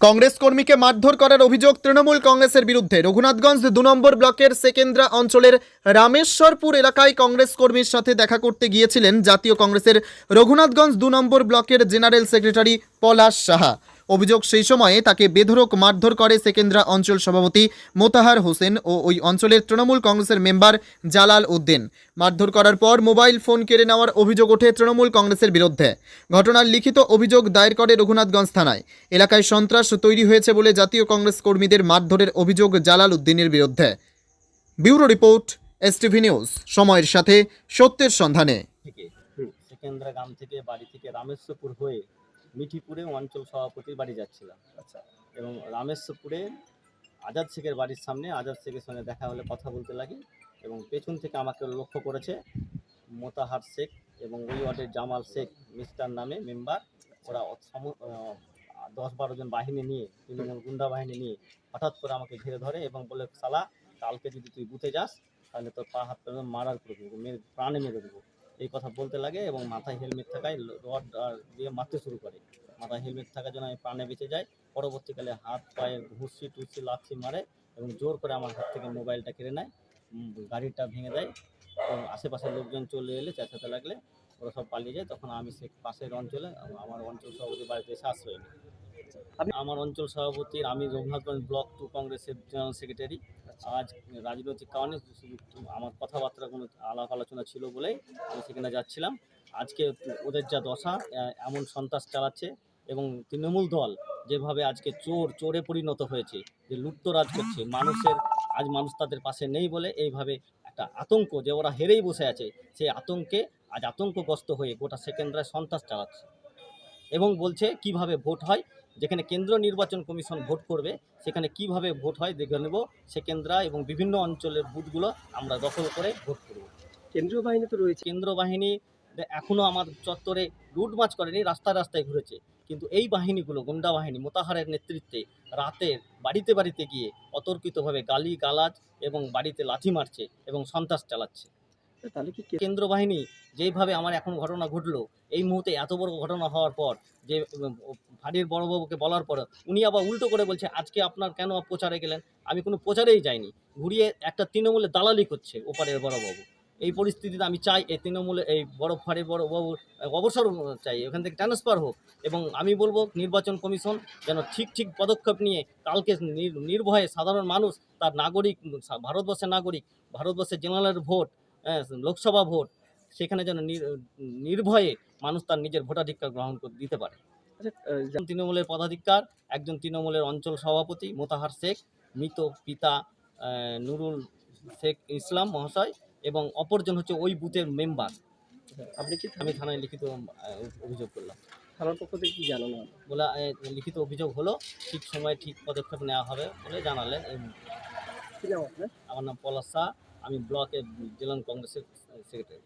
কংগ্রেস কর্মীকে মারধর করার অভিযোগ তৃণমূল কংগ্রেসের বিরুদ্ধে। রঘুনাথগঞ্জ দু নম্বর ব্লকের সেকেন্দ্রা অঞ্চলের রামেশ্বরপুর এলাকায় কংগ্রেস কর্মীর সাথে দেখা করতে গিয়েছিলেন জাতীয় কংগ্রেসের রঘুনাথগঞ্জ দু নম্বর ব্লকের জেনারেল সেক্রেটারি পলাশ সাহা। অভিযোগ সেই সময়ে তাকে বেধরক মারধর করে সেকেন্দ্রা অঞ্চল সভাপতি মোতাহার হোসেন ও ওই অঞ্চলের তৃণমূল কংগ্রেসের মেম্বার জালাল উদ্দিন। মারধর করার পর মোবাইল ফোন কেড়ে নেওয়ার অভিযোগ ওঠে তৃণমূল কংগ্রেসের বিরুদ্ধে। ঘটনার লিখিত অভিযোগ দায়ের করে রঘুনাথগঞ্জ থানায়। এলাকায় সন্ত্রাস তৈরি হয়েছে বলে জাতীয় কংগ্রেস কর্মীদের মারধরের অভিযোগ জালাল উদ্দিনের বিরুদ্ধে। Bureau report, STV news. সময়ের সাথে সত্যের সন্ধানে। গ্রাম থেকে বাড়ি থেকে রামেশ্বরপুর হয়ে মিঠিপুরে অঞ্চল সভাপতির বাড়ি যাচ্ছিলাম। আচ্ছা। এবং রামেশ্বরপুরে আজাদ শেখের বাড়ির সামনে আজাদ শেখের সঙ্গে দেখা হলে কথা বলতে লাগি এবং পেছন থেকে আমাকে লক্ষ্য করেছে মোতাহার শেখ এবং ওই ওয়ার্ডের জামাল শেখ মিস্টার নামে মেম্বার। ওরা সম- দশ বারো জন বাহিনী নিয়ে তৃণমূল গুন্ডা বাহিনী নিয়ে হঠাৎ করে আমাকে ঘিরে ধরে এবং বলে সালা কালকে যদি তুই বুথে যাস তাহলে তোর পা হাত মারার করে দেবো মেরে প্রাণে মেরে দেবো। এই কথা বলতে লাগে এবং মাথায় হেলমেট থাকায় রড দিয়ে মারতে শুরু করে। মাথায় হেলমেট থাকার জন্য আমি প্রাণে বেঁচে যাই। পরবর্তীকালে হাত পায়ে ঘুষি টুসি লাথি মারে এবং জোর করে আমার হাত থেকে মোবাইলটা কেড়ে নেয়। গাড়িটা ভেঙে দেয় এবং আশেপাশের লোকজন চলে এলে চেঁচাতে লাগলে ওরা সব পালিয়ে যায়। তখন আমি সে পাশের অঞ্চলে আমার অঞ্চল সভাপতি বাড়িতে এসে আশ্রয় নিই। আমার অঞ্চল সভাপতির আমি রঘুনাথগঞ্জ ব্লক টু কংগ্রেসের জেনারেল সেক্রেটারি আজ রাজনৈতিক কারণে আমার কথাবার্তা কোনো আলাপ আলোচনা ছিল বলেই আমি সেখানে যাচ্ছিলাম। আজকে ওদের যা দশা এমন সন্ত্রাস চালাচ্ছে এবং তৃণমূল দল যেভাবে আজকে চোর, চোরে পরিণত হয়েছে, যে লুপ্তরাজ করছে, মানুষের, আজ মানুষ তাদের পাশে নেই বলে এইভাবে একটা আতঙ্ক যে ওরা হেরেই বসে আছে, সেই আতঙ্কে আজ আতঙ্কগ্রস্ত হয়ে গোটা সেকেন্দ্রায় সন্ত্রাস চালাচ্ছে এবং বলছে কীভাবে ভোট হয় যেখানে কেন্দ্র নির্বাচন কমিশন ভোট করবে সেখানে কীভাবে ভোট হয় দেখে নেব। সে সেকেন্দ্রা এবং বিভিন্ন অঞ্চলের বুথগুলো আমরা দখল করে ভোট করব। কেন্দ্রীয় বাহিনী তো রয়েছে। কেন্দ্র বাহিনী এখনও আমার চত্বরে রুট মার্চ করেনি রাস্তায় রাস্তায় ঘুরেছে। কিন্তু এই বাহিনীগুলো গুন্ডা বাহিনী মোতাহারের নেতৃত্বে রাতের বাড়িতে বাড়িতে গিয়ে অতর্কিতভাবে গালি গালাজ এবং বাড়িতে লাথি মারছে এবং সন্ত্রাস চালাচ্ছে। তাহলে কি কেন্দ্র বাহিনী যেইভাবে আমার এখন ঘটনা ঘটলো এই মুহূর্তে এত বড় ঘটনা হওয়ার পর যে ফাঁড়ির বড়বাবুকে বলার পর উনি আবার উল্টো করে বলছে আজকে আপনার কেন প্রচারে গেলেন? আমি কোনো প্রচারেই যাইনি। ঘুরিয়ে একটা তৃণমূলে দালালি করছে ওপারের বড়বাবু এই পরিস্থিতিতে আমি চাই এই তৃণমূলে এই বড় ফাঁড়ির বড়বাবুর অবসর চাই। এখান থেকে ট্রান্সফার হোক। এবং আমি বলব নির্বাচন কমিশন যেন ঠিক ঠিক পদক্ষেপ নিয়ে কালকে নির্ভয়ে সাধারণ মানুষ তার নাগরিক ভারতবর্ষের নাগরিক ভারতবর্ষের জেনারেল ভোট হ্যাঁ, লোকসভা ভোট সেখানে যেন নির- নির্ভয়ে মানুষ তার নিজের ভোটাধিকার গ্রহণ দিতে পারে। একজন তৃণমূলের পদাধিকার একজন তৃণমূলের অঞ্চল সভাপতি মোতাহার শেখ মৃত পিতা নুরুল শেখ ইসলাম মহাশয় এবং অপরজন হচ্ছে ওই বুথের মেম্বার। আপনি কি আমি থানায় লিখিত অভিযোগ করলাম। থানার পক্ষ থেকে কি জানানো বলে লিখিত অভিযোগ হলো ঠিক সময়ে ঠিক পদক্ষেপ নেওয়া হবে বলে জানালেন আমার নাম পলাশ শাহ আমি ব্লকের জেলা কংগ্রেসের সেক্রেটারি।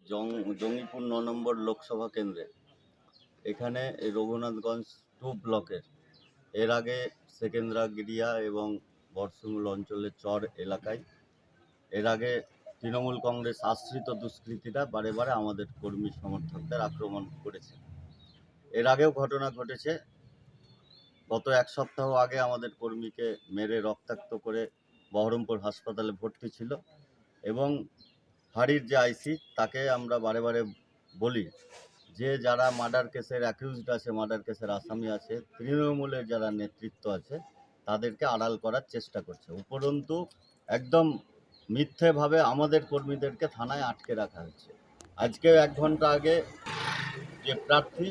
জং জঙ্গিপুর ন নম্বর লোকসভা কেন্দ্রে এখানে রঘুনাথগঞ্জ টু ব্লকের এর আগে সেকেন্দ্রা গিরিয়া এবং বর্ষমূল অঞ্চলের চর এলাকায়। এর আগে তৃণমূল কংগ্রেস আশ্রিত দুষ্কৃতীরা বারে বারে আমাদের কর্মী সমর্থকদের আক্রমণ করেছে। এর আগেও ঘটনা ঘটেছে। গত এক সপ্তাহ আগে আমাদের কর্মীকে মেরে রক্তাক্ত করে বহরমপুর হাসপাতালে ভর্তি ছিল এবং ফাঁড়ির যে আইসি, তাকে আমরা বারে বারে বলি যে যারা মার্ডার কেসের অ্যাকিউজড আছে, মার্ডার কেসের আসামি আছে, তৃণমূলের যারা নেতৃত্ব আছে, তাদেরকে আড়াল করার চেষ্টা করছে। উপরন্তু একদম মিথ্যেভাবে আমাদের কর্মীদেরকে থানায় আটকে রাখা হয়েছে। আজকে এক ঘণ্টা আগে যে প্রার্থী,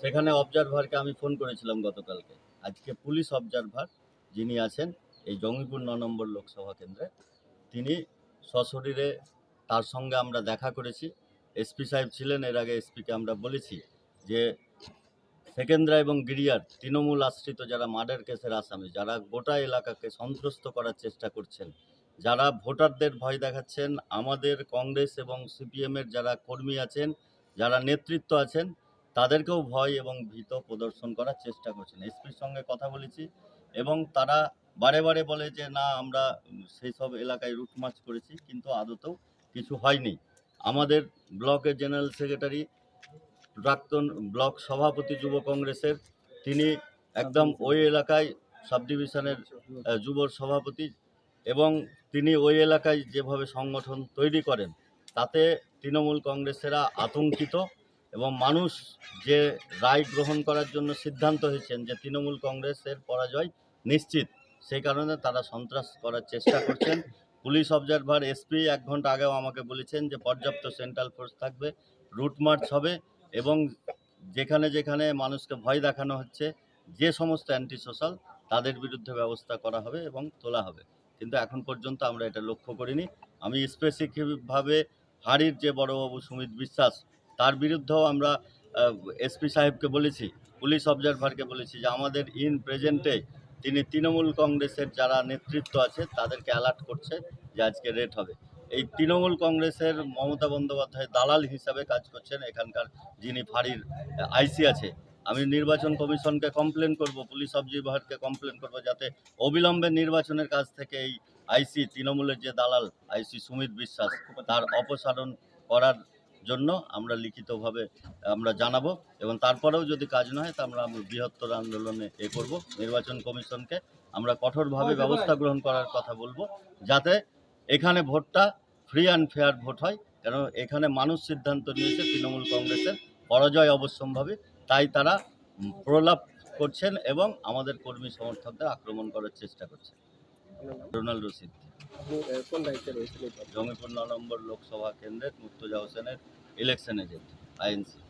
সেখানে অবজারভারকে আমি ফোন করেছিলাম গতকালকে। আজকে পুলিশ অবজারভার যিনি আছেন, এই জঙ্গিপুর ন নম্বর লোকসভা কেন্দ্রে, তিনি সশরীরে তার সঙ্গে আমরা দেখা করেছি। এসপি সাহেব ছিলেন, এর আগে এসপিকে আমরা বলেছি যে সেকেন্দ্রা এবং গিরিয়ার তৃণমূল আশ্রিত যারা মার্ডার কেসের আসামি, যারা গোটা এলাকাকে সন্ত্রস্ত করার চেষ্টা করছেন, যারা ভোটারদের ভয় দেখাচ্ছেন, আমাদের কংগ্রেস এবং সিপিএমের যারা কর্মী আছেন, যারা নেতৃত্ব আছেন, তাদেরকেও ভয় এবং ভীত প্রদর্শন করার চেষ্টা করছেন। এসপির সঙ্গে কথা বলেছি এবং তারা বারে বারে বলে যে, না, আমরা সেই সব এলাকায় রুট মার্চ করেছি, কিন্তু আদতেও কিছু হয়নি। আমাদের ব্লকের জেনারেল সেক্রেটারি, প্রাক্তন ব্লক সভাপতি যুব কংগ্রেসের, তিনি একদম ওই এলাকায় সাব ডিভিশনের যুব সভাপতি এবং তিনি ওই এলাকায় যেভাবে সংগঠন তৈরি করেন, তাতে তৃণমূল কংগ্রেসেরা আতঙ্কিত এবং মানুষ যে রায় গ্রহণ করার জন্য সিদ্ধান্ত হয়েছেন যে তৃণমূল কংগ্রেসের পরাজয় নিশ্চিত, সেই কারণে তারা সন্ত্রাস করার চেষ্টা করছেন। পুলিশ অবজারভার, এসপি এক ঘণ্টা আগেও আমাকে বলেছেন যে পর্যাপ্ত সেন্ট্রাল ফোর্স থাকবে, রুট মার্চ হবে এবং যেখানে যেখানে মানুষকে ভয় দেখানো হচ্ছে, যে সমস্ত অ্যান্টি সোশ্যাল তাদের বিরুদ্ধে ব্যবস্থা করা হবে এবং তোলা হবে। কিন্তু এখন পর্যন্ত আমরা এটা লক্ষ্য করিনি। আমি স্পেসিফিকভাবে হাড়ির যে বড়বাবু সুমিত বিশ্বাস, তার বিরুদ্ধেও আমরা এসপি সাহেবকে বলেছি, পুলিশ অবজারভারকে বলেছি যে আমাদের ইন প্রেজেন্টে তিনি তৃণমূল কংগ্রেসের যারা নেতৃত্ব আছে, তাদেরকে অ্যালার্ট করছে যে আজকে রেট হবে। এই তৃণমূল কংগ্রেসের মমতা বন্দ্যোপাধ্যায় দালাল হিসাবে কাজ করছেন, এখানকার যিনি ফাঁড়ির আইসি আছে, আমি নির্বাচন কমিশনকে কমপ্লেন করব, পুলিশ অবজারভারকে কমপ্লেন করব, যাতে অবিলম্বে নির্বাচনের কাছ থেকে এই আইসি, তৃণমূলের যে দালাল, আইসি সুমিত বিশ্বাস, তার অপসারণ করার জন্য আমরা লিখিতভাবে আমরা জানাব এবং তারপরেও যদি কাজ না হয় তা আমরা বৃহত্তর আন্দোলনে এ করব। নির্বাচন কমিশনকে আমরা কঠোরভাবে ব্যবস্থা গ্রহণ করার কথা বলব যাতে এখানে ভোটটা ফ্রি অ্যান্ড ফেয়ার ভোট হয়। কেন এখানে মানুষ সিদ্ধান্ত নিয়েছে তৃণমূল কংগ্রেসের পরাজয় অবশ্যম্ভাবী। তাই তারা প্রলাপ করছেন এবং আমাদের কর্মী সমর্থকদের আক্রমণ করার চেষ্টা করছেন। রোনাল্ড রশিদ। কোন দায়িত্বে রয়েছেন জঙ্গিপুর ন নম্বর লোকসভা কেন্দ্রের মুক্তজা হোসেনের ইলেকশনে এজেন্ট আইএনসি।